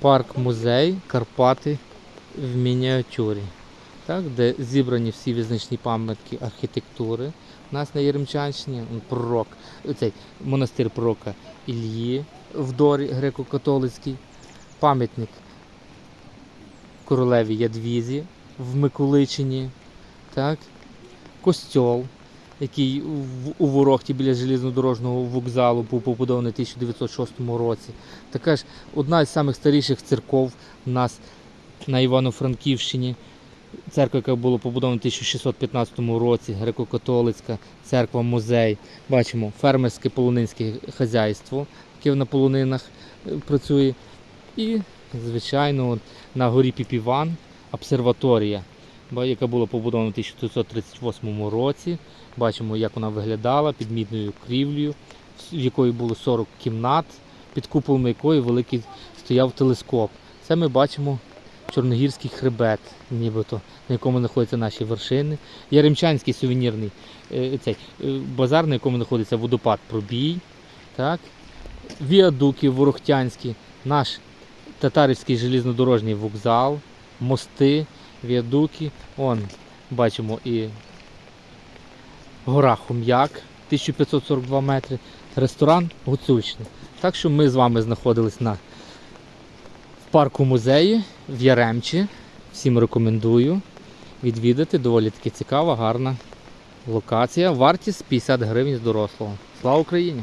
парк-музей Карпати в мініатюрі, так, де зібрані всі визначні пам'ятки архітектури. У нас на Єремчанщині пророк, цей монастир пророка Ільї в Дорі греко-католицький, пам'ятник королеві Ядвізі в Миколичині, так, костьол, який у Ворохті біля железнодорожнього вокзалу був побудований у 1906 році. Така ж одна з самих старіших церков у нас на Івано-Франківщині. Церква, яка була побудована у 1615 році, греко-католицька церква, музей. Бачимо фермерське полонинське хазяйство, яке на полонинах е, працює. І, звичайно, на горі Піпіван обсерваторія, яка була побудована у 1938 році. Бачимо, як вона виглядала під мідною крівлею, в якої було 40 кімнат, під куполом якої великий стояв телескоп. Це ми бачимо Чорногірський хребет, нібито, на якому знаходяться наші вершини. Яремчанський сувенірний е, цей, е, базар, на якому знаходиться водопад Пробій. Так? Віадуки Ворохтянські, наш татарівський железнодорожній вокзал, мости, віадуки. Он бачимо і гора Хом'як, 1542 метри, ресторан Гуцульщина. Так що ми з вами знаходились на в парку музеї в Яремчі. Всім рекомендую відвідати. Доволі таки цікава, гарна локація. Вартість 50 гривень з дорослого. Слава Україні!